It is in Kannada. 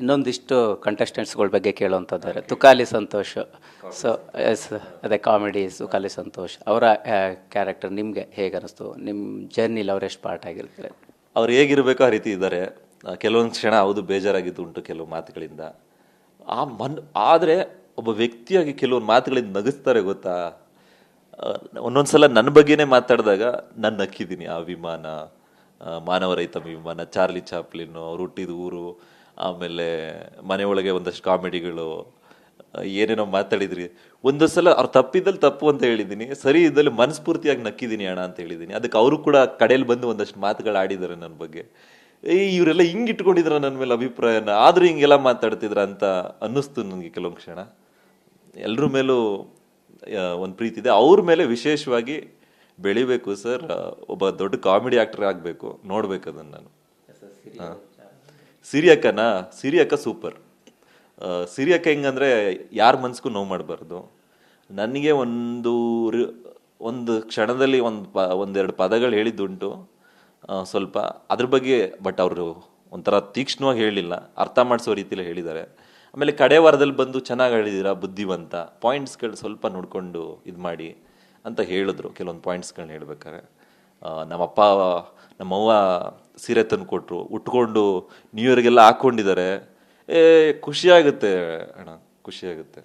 ಇನ್ನೊಂದಿಷ್ಟು ಕಂಟೆಸ್ಟೆಂಟ್ಸ್ಗಳ ಬಗ್ಗೆ ಕೇಳುವಂಥದ್ದಾರೆ, ತುಕಾಲಿ ಸಂತೋಷ್ ಸೊ ಎಸ್ ಅದೇ ಕಾಮಿಡಿ ತುಕಾಲಿ ಸಂತೋಷ್ ಅವರ ಕ್ಯಾರೆಕ್ಟರ್ ನಿಮಗೆ ಹೇಗೆ ಅನಿಸ್ತು ನಿಮ್ಮ ಜರ್ನಿಲಿ ಅವ್ರು ಎಷ್ಟು ಪಾರ್ಟ್ ಆಗಿರ್ತಾರೆ? ಅವ್ರು ಹೇಗಿರಬೇಕು ಆ ರೀತಿ ಇದ್ದಾರೆ. ಕೆಲವೊಂದು ಕ್ಷಣ ಹೌದು ಬೇಜಾರಾಗಿದ್ದು ಉಂಟು ಕೆಲವು ಮಾತುಗಳಿಂದ. ಆ ಮನ್, ಆದರೆ ಒಬ್ಬ ವ್ಯಕ್ತಿಯಾಗಿ ಕೆಲವೊಂದು ಮಾತುಗಳಿಂದ ನಗಿಸ್ತಾರೆ ಗೊತ್ತಾ? ಒಂದೊಂದು ಸಲ ನನ್ನ ಬಗ್ಗೆನೇ ಮಾತಾಡಿದಾಗ ನಾನು ನಕ್ಕಿದ್ದೀನಿ, ಆ ವಿಮಾನ ಮಾನವರಹಿತ ವಿಮಾನ, ಚಾರ್ಲಿ ಚಾಪ್ಲಿನ್ ಅವ್ರು ಹುಟ್ಟಿದ ಊರು ಆಮೇಲೆ ಮನೆ ಒಳಗೆ ಒಂದಷ್ಟು ಕಾಮಿಡಿಗಳು ಏನೇನೋ ಮಾತಾಡಿದ್ರಿ. ಒಂದು ಸಲ ಅವ್ರು ತಪ್ಪಿದ್ದಲ್ಲಿ ತಪ್ಪು ಅಂತ ಹೇಳಿದ್ದೀನಿ ಸರಿ ಇದ್ದಲ್ಲಿ ಮನಸ್ಫೂರ್ತಿಯಾಗಿ ನಕ್ಕಿದ್ದೀನಿ ಅಣ್ಣ ಅಂತ ಹೇಳಿದ್ದೀನಿ. ಅದಕ್ಕೆ ಅವರು ಕೂಡ ಕಡೆಯಲ್ಲಿ ಬಂದು ಒಂದಷ್ಟು ಮಾತುಗಳು ಆಡಿದ್ದಾರೆ ನನ್ನ ಬಗ್ಗೆ. ಏ ಇವರೆಲ್ಲ ಹಿಂಗೆ ಇಟ್ಕೊಂಡಿದ್ರ ನನ್ನ ಮೇಲೆ ಅಭಿಪ್ರಾಯನ? ಆದರೂ ಹಿಂಗೆಲ್ಲ ಮಾತಾಡ್ತಿದ್ರ ಅಂತ ಅನ್ನಿಸ್ತು ನನಗೆ ಕೆಲವೊಂದು ಕ್ಷಣ. ಎಲ್ಲರ ಮೇಲೂ ಒಂದು ಪ್ರೀತಿ ಇದೆ. ಅವ್ರ ಮೇಲೆ ವಿಶೇಷವಾಗಿ ಬೆಳಿಬೇಕು ಸರ್. ಒಬ್ಬ ದೊಡ್ಡ ಕಾಮಿಡಿ ಆ್ಯಕ್ಟರ್ ಆಗಬೇಕು. ನೋಡ್ಬೇಕು ಅದನ್ನು ನಾನು. ಹಾ. ಸಿರಿ ಸಿರಿಯಕ್ಕ ಸೂಪರ್. ಸಿರಿಯಕ್ಕ ಹೆಂಗಂದರೆ ಯಾರ ಮನ್ಸಿಗೂ ನೋವು ಮಾಡಬಾರ್ದು. ನನಗೆ ಒಂದು ಒಂದು ಕ್ಷಣದಲ್ಲಿ ಒಂದು ಪ, ಒಂದೆರಡು ಪದಗಳು ಹೇಳಿದ್ದುಂಟು ಸ್ವಲ್ಪ. ಅದ್ರ ಬಗ್ಗೆ ಬಟ್ ಅವರು ಒಂಥರ ತೀಕ್ಷ್ಣವಾಗಿ ಹೇಳಿಲ್ಲ. ಅರ್ಥ ಮಾಡಿಸೋ ರೀತಿಯಲ್ಲಿ ಹೇಳಿದ್ದಾರೆ. ಆಮೇಲೆ ಕಡೆ ವಾರದಲ್ಲಿ ಬಂದು ಚೆನ್ನಾಗಿ ಹೇಳಿದ್ದೀರಾ ಬುದ್ಧಿವಂತ. ಪಾಯಿಂಟ್ಸ್ಗಳು ಸ್ವಲ್ಪ ನೋಡಿಕೊಂಡು ಇದು ಮಾಡಿ ಅಂತ ಹೇಳಿದ್ರು. ಕೆಲವೊಂದು ಪಾಯಿಂಟ್ಸ್ಗಳನ್ನ ಹೇಳ್ಬೇಕಾದ್ರೆ. ನಮ್ಮಪ್ಪ, ನಮ್ಮವ್ವ ಸೀರೆ ತಂದು ಕೊಟ್ಟರು ಉಟ್ಕೊಂಡು ನ್ಯೂ ಇಯರ್ಗೆಲ್ಲ ಹಾಕೊಂಡಿದ್ದಾರೆ ಏ ಖುಷಿಯಾಗುತ್ತೆ ಅಣ್ಣ ಖುಷಿ ಆಗುತ್ತೆ.